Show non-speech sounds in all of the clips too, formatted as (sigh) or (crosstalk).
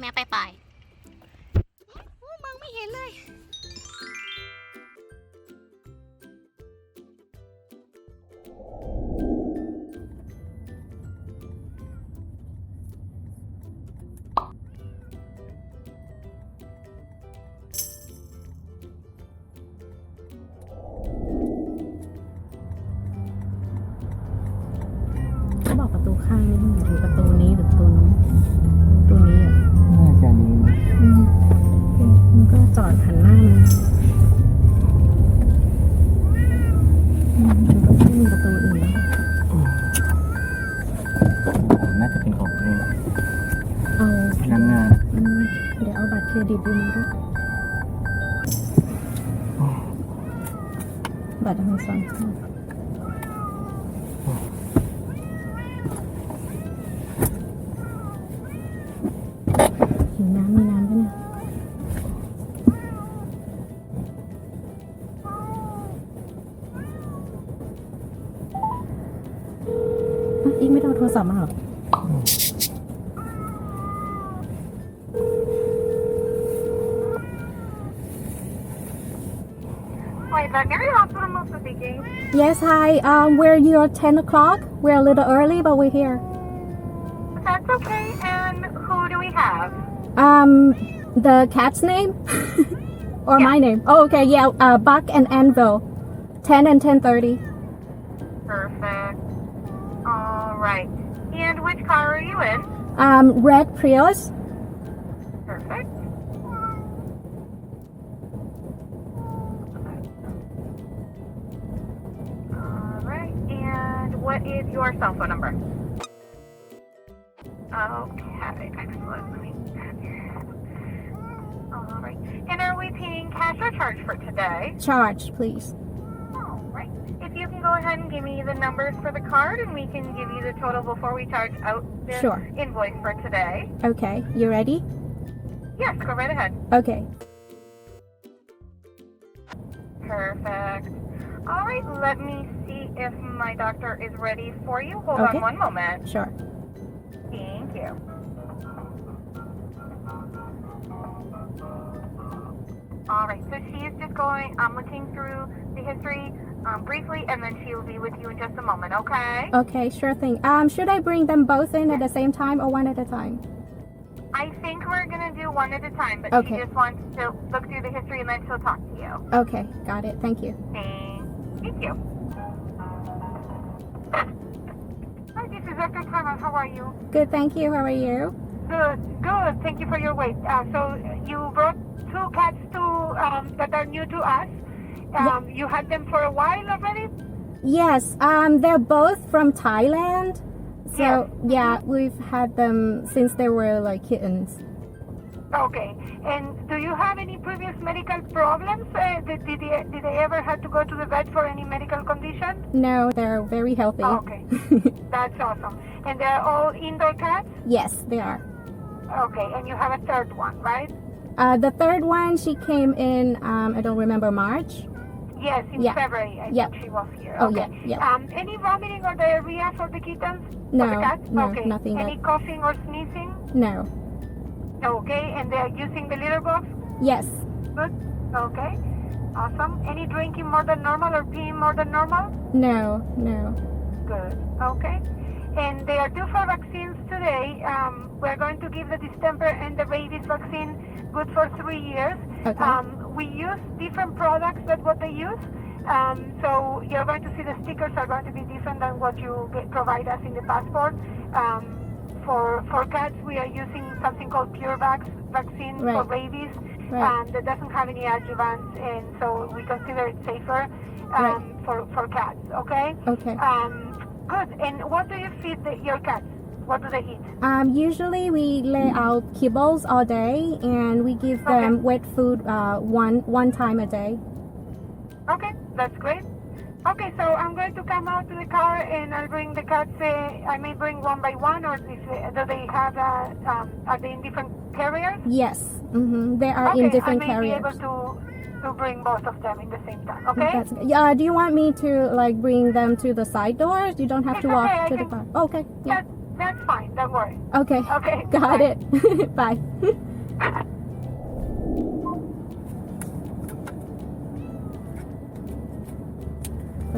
แม่ไปไปโอ้มองไม่เห็นเลย เขาบอกประตูข้างนี่หรือประตูนี้หรือปัดทั้งสองข้วน้ำมีน้ำปะเนี่ยอีกไม่ต้องโทรศัพท์มาหรอ Yes, hi. Um, we're here at 10 o'clock. We're a little early, but we're here. That's okay. And who do we have? Um, the cat's name? (laughs) or my name? Oh, okay, yeah. Uh, Buck and Anvil. 10 and 10.30. Perfect. All right. And which car are you in? Um, red Prius. Cell phone number? Okay, excellent. Let me All right. And are we paying cash or charge for today? Charge, please. All right. If you can go ahead and give me the numbers for the card, and we can give you the total before we charge out the Sure. invoice for today. Okay, you ready? Yes, go right ahead. Okay. Perfect. All right, let me see if my doctor is ready for you. Hold Okay. on one moment. Sure. Thank you. All right, so she is just going, I'm looking through the history um, briefly, and then she will be with you in just a moment, okay? Okay, sure thing. Um, should I bring them both in at the same time or one at a time? I think we're going to do one at a time, but Okay. she just wants to look through the history and then she'll talk to you. Okay, got it. Thank you. Thank you. Hi, this. Thomas. How are you? Good, thank you. How are you? Good, good. Thank you for your wait. Uh, so you brought two cats to um, that are new to us. Um, You had them for a while already. Yes, um, they're both from Thailand. So, Yes. yeah, we've had them since they were like kittens. Okay. And do you have any previous medical problems? Uh, did, did, they, did they ever have to go to the vet for any medical condition? No, they're very healthy. Okay. (laughs) That's awesome. And they're all indoor cats? yes, they are. Okay. And you have a third one, right? Uh, the third one, she came in, um, I don't remember, March. Yes, in Yeah. February. I Yeah. think she was here. Oh, okay. yeah, yeah. Um, any vomiting or diarrhea for the kittens? For No, the cats? no, okay. nothing Any coughing or sneezing? No. Okay. And they're using the litter box? Yes. Good. Okay. Awesome. Any drinking more than normal or peeing more than normal? No, no. Good. Okay. And they are due for vaccines today. Um, we're going to give the distemper and the rabies vaccine good for three years. Okay. Um, we use different products than what they use. Um, so you're going to see the stickers are going to be different than what you get, provide us in the passport. Um, for for cats, we are using something called PureVax vaccine for Right. rabies Right. um, that doesn't have any adjuvants, and so we consider it safer um, Right. for for cats. Okay. Okay. Um, good. And what do you feed the, your cats? What do they eat? Um, usually we lay out kibbles all day and we give Okay. them wet food uh, one one time a day. Okay, that's great. Okay, so I'm going to come out to the car and I'll bring the cats. Uh, I may bring one by one, or if, uh, do they have? Uh, um, are they in different carriers? Yes. Mm-hmm. They are okay, in different I may carriers. be able to to bring both of them in the same time. Okay. That's. Yeah. Do you want me to like bring them to the side doors? You don't have It's to walk okay, I to the can- car. Okay. Yeah. That, That's fine. Don't worry. Okay Okay. (laughs) got bye. it (laughs) bye (laughs) ป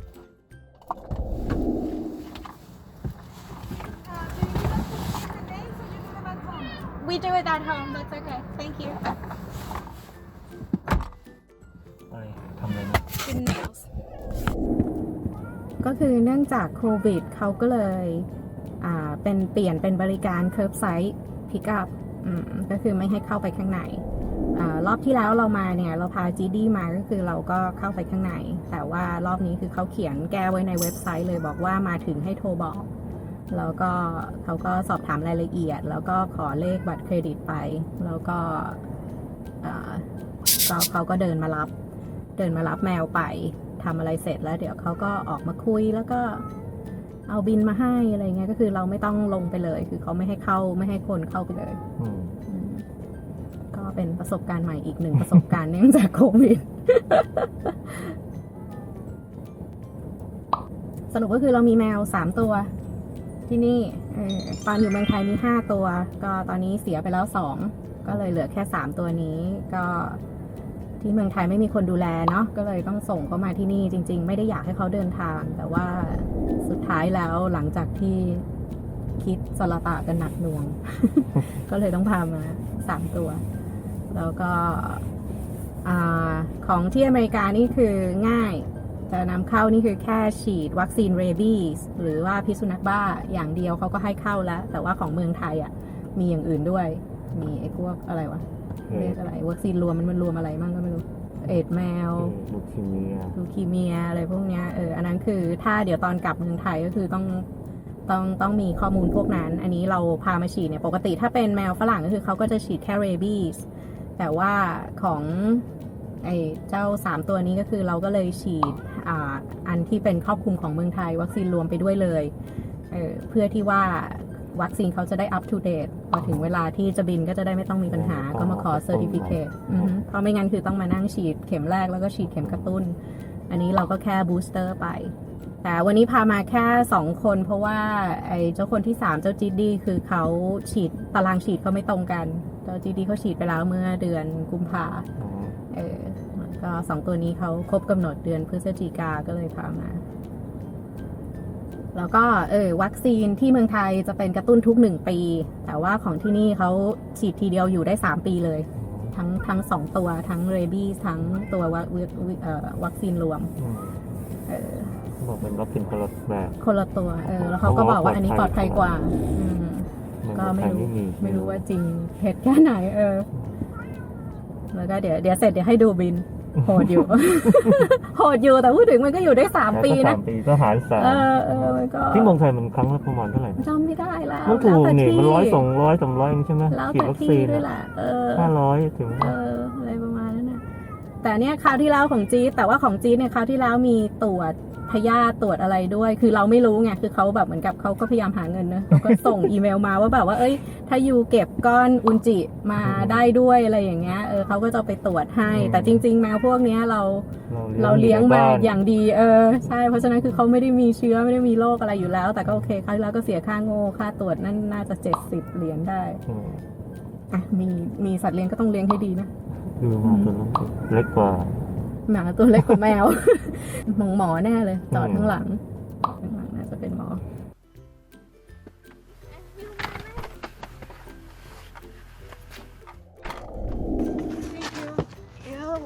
We do it at home. That's okay. Thank you. อะไรทำอะไรนะ Good nails. ก็คือเนื่องจากโควิดเขาก็เลยอ่าเป็นเปลี่ยนเป็นบริการเคิร์ฟไซต์พิกอัพก็คือไม่ให้เข้าไปข้างในอารอบที่แล้วเรามาเนี่ยเราพาจีดี้มาก็คือเราก็เข้าไปข้างใน แต่ว่ารอบนี้คือเขาเขียนแก้ไว้ในเว็บไซต์เลยบอกว่ามาถึงให้โทรบอก แล้วก็เขาก็สอบถามรายละเอียด แล้วก็ขอเลขบัตรเครดิตไป แล้วก็อ่าก็เขาก็เดินมารับ เดินมารับแมวไปทำอะไรเสร็จแล้ว เดี๋ยวเขาก็ออกมาคุยแล้วก็เอาบินมาให้อะไรเงี้ยก็คือเราไม่ต้องลงไปเลย คือเขาไม่ให้เข้าไม่ให้คนเข้าไปเลยอืมอืมก็เป็นประสบการณ์ใหม่อีกหนึ่งประสบการณ์เนื่องจากโควิดสรุปก็คือเรามีแมวสามตัว ที่นี่ตอนอยู่เมืองไทยมีห้าตัว ก็ตอนนี้เสียไปแล้วสองก็เลยเหลือแค่สามตัวนี้ก็ที่เมืองไทยไม่มีคนดูแลเนาะก็เลยต้องส่งเขามาที่นี่จริง ๆ ไม่ได้อยากให้เขาเดินทาง แต่ว่าสุดท้ายแล้วหลังจากที่คิดสละตะกันหนักหน่วง ก็เลยต้องพามาสามตัว แล้วก็อของที่อเมริกานี่คือง่าย จะนำเข้านี่คือแค่ฉีดวัคซีนเรบีสหรือว่าพิษสุนัขบ้าอย่างเดียวเขาก็ให้เข้าแล้ว แต่ว่าของเมืองไทยอะมีอย่างอื่นด้วย มีไอ้พวกอะไรวะเรียกอะไรวัคซีนรวมมันมันรวมอะไรมั่งก็ไม่รู้ เอดส์แมวลูคีเมียลูคีเมียอะไรพวกเนี้ยเอออันนั้นคือถ้าเดี๋ยวตอนกลับเมืองไทยก็คือต้องต้องต้องมีข้อมูลพวกนั้น อันนี้เราพามาฉีดเนี่ยปกติถ้าเป็นแมวฝรั่งก็คือเขาก็จะฉีดแค่เรบีสแต่ว่าของ ไอ้เจ้าสามตัวนี้ก็คือเราก็เลยฉีดอ่าอันที่เป็นครอบคลุมของเมืองไทย วัคซีนรวมไปด้วยเลยเออเพื่อที่ว่าวัคซีนเขาจะได้ up to date พอถึงเวลาที่จะบินก็จะได้ไม่ต้องมีปัญหาก็มาขอ certificate อือฮึเพราะไม่งั้นคือต้องมานั่งฉีดเข็มแรกแล้วก็ฉีดเข็มกระตุ้น อันนี้เราก็แค่บูสเตอร์ไป แต่วันนี้พามาแค่สองคน เพราะว่าไอ้เจ้าคนที่สามเจ้าจีดีคือเขาฉีดตารางฉีดเขาไม่ตรงกันเจ้าจีดีเขาฉีดไปแล้วเมื่อเดือนกุมภาอ๋อ เออก็สองตัวนี้เขาครบกำหนดเดือนพฤศจิกาก็เลยพามา แล้วก็เออวัคซีนที่เมืองไทยจะเป็นกระตุ้นทุกหนึ่งปี แต่ว่าของที่นี่เขาฉีดทีเดียวอยู่ได้สามปีเลย ทั้งทั้งสองตัวทั้งเรบี้ทั้งตัววัคเอ่อวัคซีนรวมอืมเออเขาบอกเป็นวัคซีนคนละแบบคนละตัว เออ แล้วเขาก็บอกว่าอันนี้ปลอดภัยกว่าอืมในก็เมืองไม่ไทยรู้ไม่มีไม่รู้ว่าจริงเท็จแค่ไหน เออ แล้วก็เดี๋ยวเดี๋ยวเสร็จเดี๋ยวให้ดูบินโหดอยู่ โหดอยู่แต่พูดถึงมันก็อยู่ได้สามปีแล้วก็นะสามปีก็หารสามเออเออมันก็ที่เมืองไทยมันครั้งละประมาณเท่าไหร่นะจำไม่ได้แล้วมันถูกแล้วแต่นี่ที่มันร้อยสองร้อยสามร้อยใช่ไหมแล้วฉีดแต่วัคที่ซีนด้วยแหละเออห้าร้อยถึงเอออะไรประมาณนั้นนะแต่เนี่ยคราวที่แล้วของจี๊ดแต่ว่าของจี๊ดเนี่ยคราวที่แล้วมีตรวจ พยาธิตรวจอะไรด้วย คือเราไม่รู้ไงคือเขาแบบเหมือนกับเขาก็พยายามหาเงินเนอะเขาก็ส่งอีเมลมาว่าแบบว่าเอ้ย ถ้ายูเก็บก้อนอุนจิมาได้ด้วยอะไรอย่างเงี้ยเออเขาก็จะไปตรวจให้ แต่จริง ๆ แมวพวกเนี้ยเราเราเลี้ยงมาอย่างดีเออใช่เพราะฉะนั้นคือเขาไม่ได้มีเชื้อไม่ได้มีโรคอะไรอยู่แล้ว แต่ก็โอเคคราวที่แล้วก็เสียค่าโง่ค่าตรวจนั่นน่าจะเจ็ดสิบเหรียญได้อืมอะมีมีสัตว์เลี้ยงก็ต้องเลี้ยงให้ดีนะดูมาตัวนั้นเล็กกว่า หมาตัวเล็กกว่าแมวหมองหมอแน่เลย จอดข้างหลัง ข้างหลังน่าจะเป็นหมอ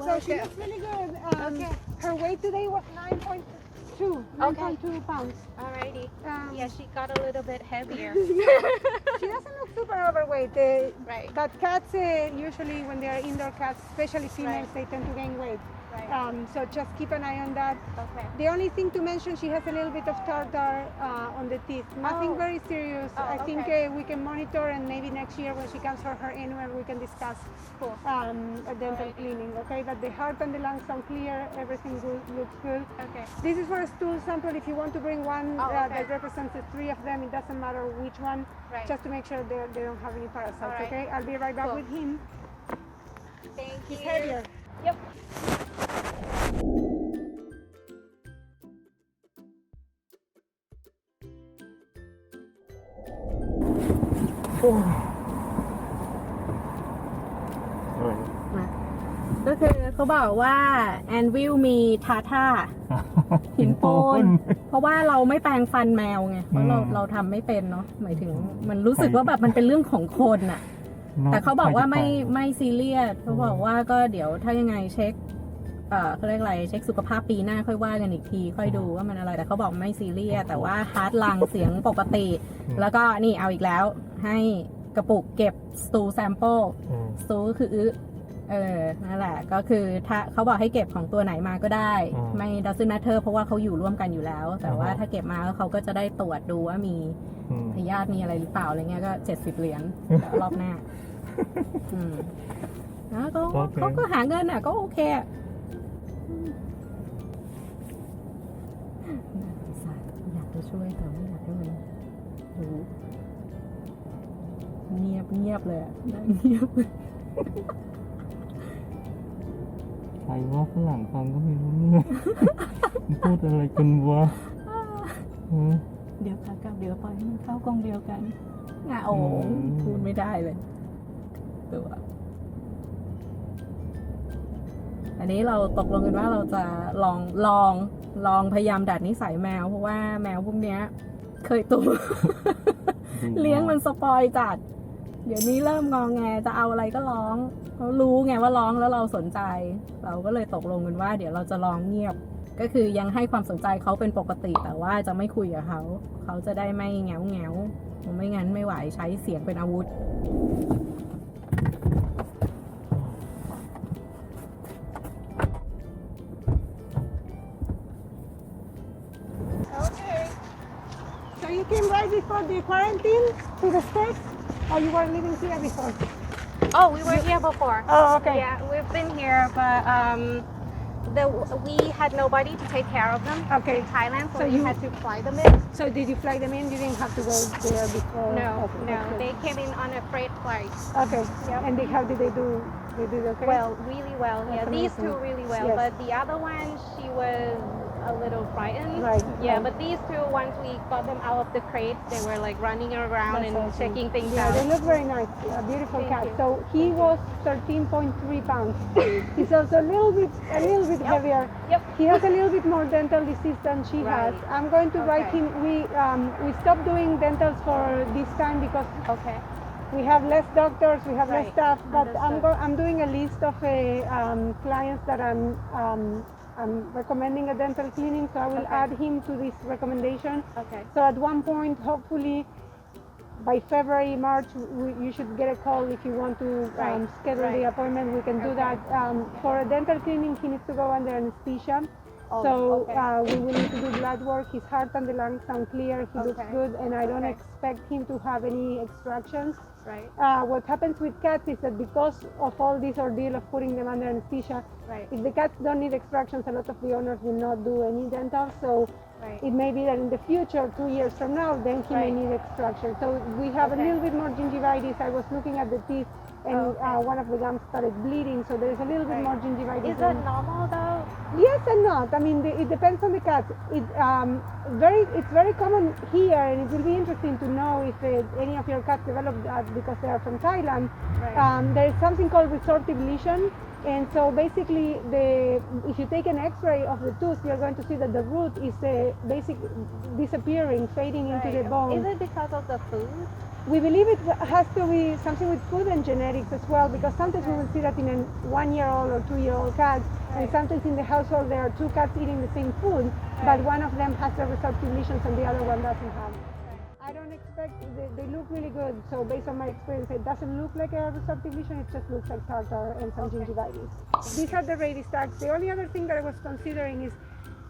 So she looks really good. Um, Her weight today was 9.2, 9.2 pounds. Alrighty. Um, Yeah, she got a little bit heavier. she doesn't look super overweight. Uh, Right. But cats, uh, usually when they are indoor cats, especially females, Right. they tend to gain weight. Right. Um, so just keep an eye on that. Okay. The only thing to mention, she has a little bit of tartar uh, on the teeth. Nothing Oh. very serious. Oh, I think okay. uh, we can monitor, and maybe next year when she comes for her annual, we can discuss Cool. um, a dental Alrighty. cleaning. Okay, but the heart and the lungs sound clear. Everything good, looks good. Okay. This is for a stool sample. If you want to bring one Oh, uh, that represents the three of them, it doesn't matter which one, Right. just to make sure they, they don't have any parasites. Alright. Okay, I'll be right back Cool. with him. Thank He's you. heavier. Yep. อะไรก็คือเขาบอกว่าแอนวิลมีทาท่าหินโปนเพราะว่าเราไม่แปรงฟันแมวไงเพราะเราอืมเราทำไม่เป็นเนาะหมายถึง มันรู้สึกว่าแบบมันเป็นเรื่องของคนอะนะแต่เขาบอกว่าไม่ใครจะไม่ซีเรียสเขาบอกว่าก็เดี๋ยวถ้ายังไงเช็ค เอ่อเขาเรียกอะไรเช็คสุขภาพปีหน้าค่อยว่ากันอีกที ค่อยดูว่ามันอะไรแต่เขาบอกไม่ซีเรียสแต่ว่าฮาร์ดลังเสียงปกติ แล้วก็นี่เอาอีกแล้ว ให้กระปุกเก็บสตูแซมเปิลอืมซูก็คืออึเออนั่นแหละก็คือถ้าเขาบอกให้เก็บของตัวไหนมาก็ได้อืมไม่ดัซ n น matter เพราะว่าเขาอยู่ร่วมกันอยู่แล้ว แต่ว่าอือฮะถ้าเก็บมาแล้วเขาก็จะได้ตรวจดูว่ามีอืมพยาธิมีอะไรหรือเปล่าอะไรเงี้ยก็เจ็ดสิบเหรียญเดี๋ยวรอบหน้าอืมแล้วก็โอเคเขาก็หาเงินอะก็โอเคอะอืม น่าสงสารอยากจะช่วยแต่ไม่อยากให้มันรู้เงียบเงียบเลยอะนั่งเงียบเลยใครว่าฝรั่งฟังก็ไม่รู้เนี่ยพูดอะไรกันวะฮะเดี๋ยวขากลับเดี๋ยวปล่อยให้มันเข้ากองเดียวกันงาโอ้อืมพูดไม่ได้เลย ตัว อันนี้เราตกลงกันว่าเราจะลองลองลองพยายามดัดนิสัยแมว เพราะว่าแมวพวกเนี้ย เคยตัวเลี้ยงมันสปอยจัด เดี๋ยวนี้เริ่มงองแงจะเอาอะไรก็ร้องเขารู้ไงว่าร้องแล้วเราสนใจ เราก็เลยตกลงกันว่า เดี๋ยวเราจะลองเงียบ ก็คือยังให้ความสนใจเขาเป็นปกติแต่ว่าจะไม่คุยกับเขาเขาจะได้ไม่แงวแงวไม่งั้นไม่ไหวใช้เสียงเป็นอาวุธ came right before the quarantine to the States? Or you were living here before? Oh, we were here before. Oh, okay. Yeah, we've been here, but um, the we had nobody to take care of them Okay. in Thailand, so, So we you- had to fly them in. So did you fly them in? You didn't have to go there before? No, Okay, no, okay. they came in on a freight flight. Okay. And they, how did they do? They did okay? Well, really well. That's yeah, these two really well, Yes. but the other one, she was a little frightened. Right, Yeah, right. but these two, once we got them out of the crate, they were like running around That's and awesome. checking things Yeah, out. they look very nice. A beautiful Thank cat. you. So he was 13.3 pounds. He's also a little bit, a little bit Yep. heavier. Yep. He has a little bit more dental disease than she has. I'm going to write him. We um, we stopped doing dentals for this time because Okay. we have less doctors, we have less staff. But I'm go- I'm doing a list of uh, um, clients that I'm um, I'm recommending a dental cleaning. So I will Okay. add him to this recommendation. Okay. So at one point, hopefully, by February, March, we, you should get a call if you want to um, Right, schedule the appointment. We can do Okay. that. Um, for a dental cleaning, he needs to go under anesthesia. Oh, so okay. uh, we will need to do blood work. His heart and the lungs sound clear. He looks good, and I don't expect him to have any extractions. Right. Uh, what happens with cats is that because of all this ordeal of putting them under anesthesia, Right. if the cats don't need extractions, a lot of the owners will not do any dental. So Right. it may be that in the future, two years from now, then he may need extraction. So we have a little bit more gingivitis. I was looking at the teeth, and Oh, okay. uh, one of the gums started bleeding. So there is a little bit Right. more gingivitis. Is that normal though? Yes and not. I mean, the, it depends on the cat. It um, very it's very common here, and it will be interesting to know if uh, any of your cats develop that because they are from Thailand. Right. Um, there is something called resortive lesion, and so basically, the if you take an X-ray of the tooth, you're going to see that the root is uh, basic disappearing, fading into the bone. Is it because of the food? We believe it has to be something with food and genetics as well, because sometimes we will see that in a one-year-old or two-year-old cat, and sometimes in the household there are two cats eating the same food, but one of them has the resorptive lesions and the other one doesn't have. I don't expect they, they look really good. So based on my experience, it doesn't look like a resorptive lesion. It just looks like tartar and some Okay. gingivitis. These are the Radius tags. The only other thing that I was considering is,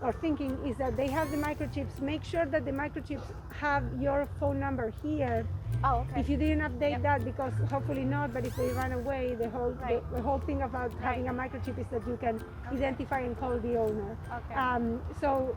or thinking, is that they have the microchips. Make sure that the microchips have your phone number here. Oh, okay. If you didn't update Yep. that, because hopefully not, but if they run away, the whole Right. the, the whole thing about having a microchip is that you can identify and call the owner. okay. Um, so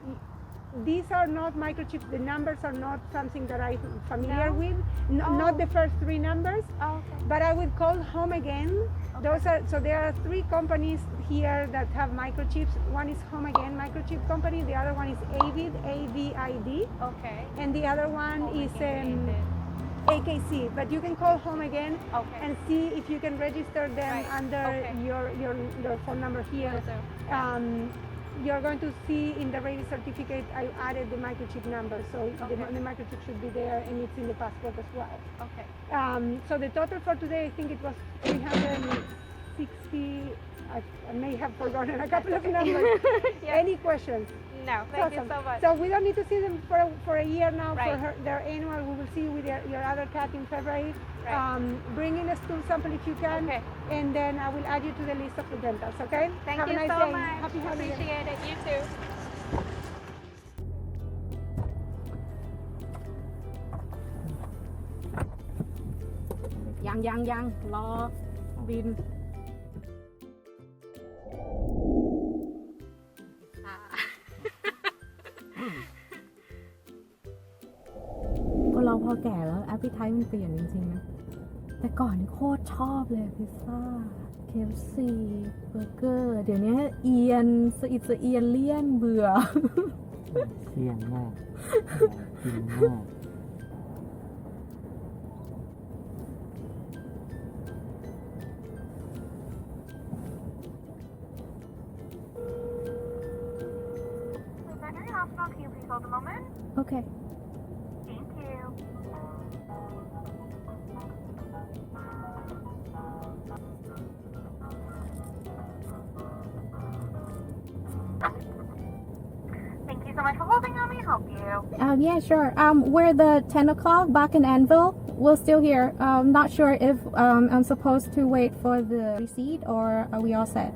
these are not microchips. The numbers are not something that I'm familiar No? with. N- Oh. Not the first three numbers, oh, okay. but I would call home again. Those are so there are three companies here that have microchips. One is Home Again Microchip Company. The other one is Avid, A V I D, Okay. and the other one Oh, is okay, um. AKC. But you can call Home Again Okay. and see if you can register them Right. under Okay. your, your your phone number here. Um, you're going to see in the rating certificate I added the microchip number, so the, the microchip should be there and it's in the passport as well. Okay. Um, so the total for today, I think it was 360. I, I may have forgotten a couple of (laughs) numbers. Yeah. Any questions? No, thank Awesome. you so much. So we don't need to see them for a, for a year now for Right. her, their annual. We will see you with your, your other cat in February. Right. Um, bring in a stool sample if you can, Okay. and then I will add you to the list of the dentals. Okay? Thank Have you a nice so day. much. Happy holidays. Appreciate it. You too. ยังยังยังรอบิน เราพอแก่แล้วแอปเปิลไทมันเปลี่ยนจริงๆนะ แต่ก่อนนี่โคตรชอบเลยพิซซ่า KFC เบอร์เกอร์ เดี๋ยวนี้เอียนสะอิดสะเอียนเลี่ยนเบื่อ เสี่ยงมากกินมาก Thank you so holding. How may I help you? Um, yeah, sure. Um, we're the 10 o'clock back in Anvil. We're still here. Um, not sure if um, I'm supposed to wait for the receipt or are we all set?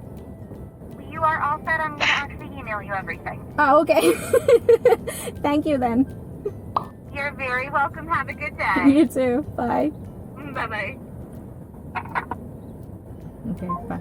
You are all set. I'm going to actually email you everything. Oh, okay. (laughs) Thank you then. You're very welcome. Have a good (laughs) day. You too. Bye. Bye bye. Okay, bye.